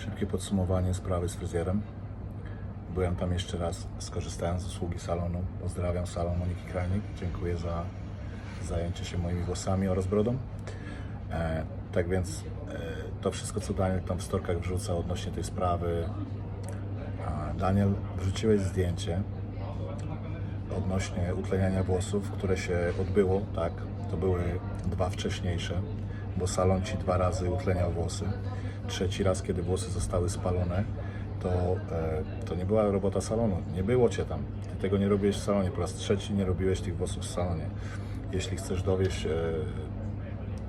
Szybkie podsumowanie sprawy z fryzjerem. Byłem tam jeszcze raz, skorzystałem z usługi salonu. Pozdrawiam salon Moniki Krajnik. Dziękuję za zajęcie się moimi włosami oraz brodą. E, tak więc e, to wszystko, co Daniel tam w storkach wrzuca odnośnie tej sprawy. Daniel, wrzuciłeś zdjęcie odnośnie utleniania włosów, które się odbyło, tak? To były dwa wcześniejsze, bo salon ci dwa razy utleniał włosy. Trzeci raz, kiedy włosy zostały spalone, to, e, to nie była robota salonu. Nie było cię tam. Ty tego nie robiłeś w salonie. Po raz trzeci nie robiłeś tych włosów w salonie. Jeśli chcesz dowieść e,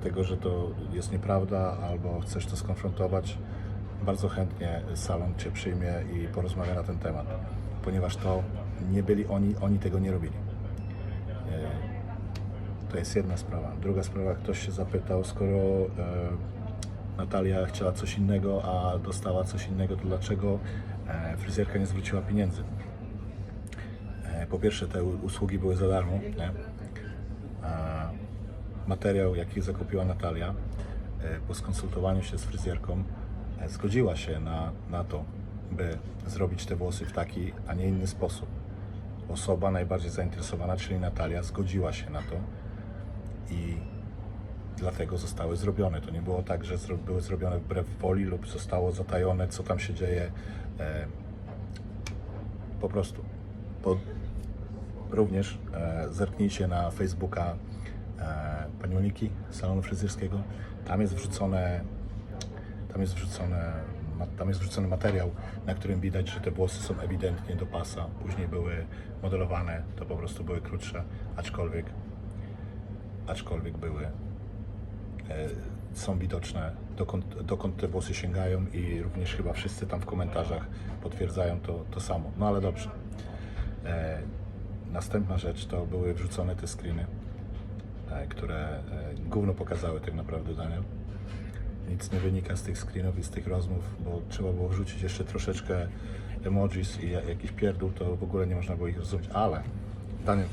tego, że to jest nieprawda, albo chcesz to skonfrontować, bardzo chętnie salon Cię przyjmie i porozmawia na ten temat, ponieważ to nie byli oni, oni tego nie robili. E, To jest jedna sprawa. Druga sprawa, ktoś się zapytał, skoro Natalia chciała coś innego, a dostała coś innego, to dlaczego e, fryzjerka nie zwróciła pieniędzy? E, Po pierwsze, te usługi były za darmo, nie? Materiał, jaki zakupiła Natalia, e, po skonsultowaniu się z fryzjerką, zgodziła się na, na to, by zrobić te włosy w taki, a nie inny sposób. Osoba najbardziej zainteresowana, czyli Natalia, zgodziła się na to i dlatego zostały zrobione. To nie było tak, że były zrobione wbrew woli lub zostało zatajone, co tam się dzieje. Po prostu. Po, również e, zerknijcie na Facebooka e, pani Moniki salonu fryzjerskiego. Tam jest wrzucone, tam jest wrzucone, tam jest wrzucony materiał, na którym widać, że te włosy są ewidentnie do pasa. Później były modelowane, to po prostu były krótsze, aczkolwiek, aczkolwiek były, są widoczne, dokąd, dokąd te włosy sięgają i również chyba wszyscy tam w komentarzach potwierdzają to, to samo. No ale dobrze. E, Następna rzecz to były wrzucone te screeny, e, które e, gówno pokazały tak naprawdę Daniel. Nic nie wynika z tych screenów i z tych rozmów, bo trzeba było wrzucić jeszcze troszeczkę emojis i ja- jakiś pierdół, to w ogóle nie można było ich rozumieć. Ale Daniel,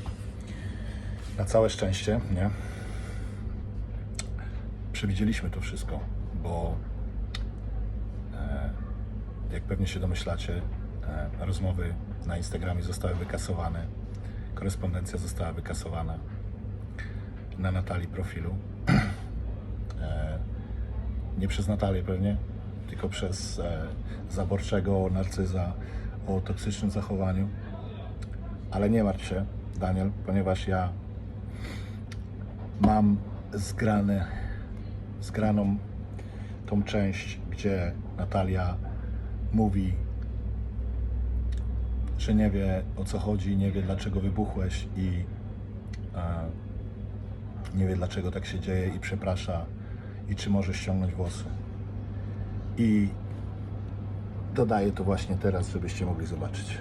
na całe szczęście, nie? Przewidzieliśmy to wszystko, bo e, jak pewnie się domyślacie, e, rozmowy na Instagramie zostały wykasowane, korespondencja została wykasowana na Natalii profilu. E, nie przez Natalię pewnie, tylko przez zaborczego narcyza o toksycznym zachowaniu. Ale nie martw się, Daniel, ponieważ ja mam zgrane, zgraną tą część, gdzie Natalia mówi, że nie wie o co chodzi, nie wie dlaczego wybuchłeś i e, nie wie dlaczego tak się dzieje i przeprasza i czy może ściągnąć włosy. I dodaję to właśnie teraz, żebyście mogli zobaczyć.